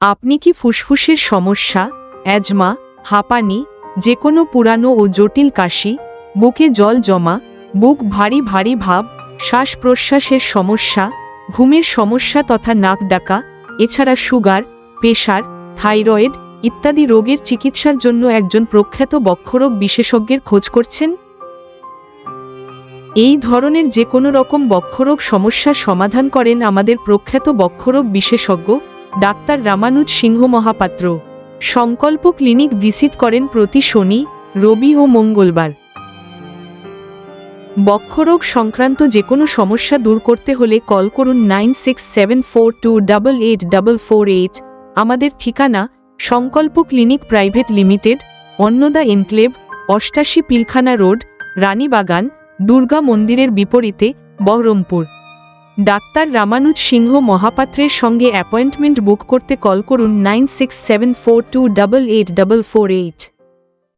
আপনি কি ফুসফুসের সমস্যা, অ্যাজমা, হাঁপানি যে কোনো পুরানো ও জটিল কাশি, বুকে জল জমা, বুক ভারী ভারী ভাব শ্বাস প্রশ্বাসের সমস্যা, ঘুমের সমস্যা তথা নাক ডাকা, এছাড়া সুগার, প্রেশার, থাইরয়েড ইত্যাদি রোগের চিকিৎসার জন্য একজন প্রখ্যাত বক্ষরোগ বিশেষজ্ঞের খোঁজ করছেন? এই ধরনের যে কোনো রকম বক্ষরোগ সমস্যার সমাধান করেন আমাদের প্রখ্যাত বক্ষরোগ বিশেষজ্ঞ ডাক্তার রামানুজ সিংহ মহাপাত্র। সংকল্প ক্লিনিক ভিসিট করেন প্রতি শনি, রবি ও মঙ্গলবার। বক্ষরোগ সংক্রান্ত যে কোনো সমস্যা দূর করতে হলে কল করুন nine six seven four two double eight double four eight. আমাদের ঠিকানা Sankalpa clinic private limited, Annada enclave, অষ্টাশি পিলখানা রোড, রানীবাগান, দুর্গা মন্দিরের বিপরীতে, বহরমপুর। ডাক্তার রামানুজ সিংহ মহাপাত্রের সঙ্গে অ্যাপয়েন্টমেন্ট বুক করতে কল করুন nine six seven four two double eight double four eight.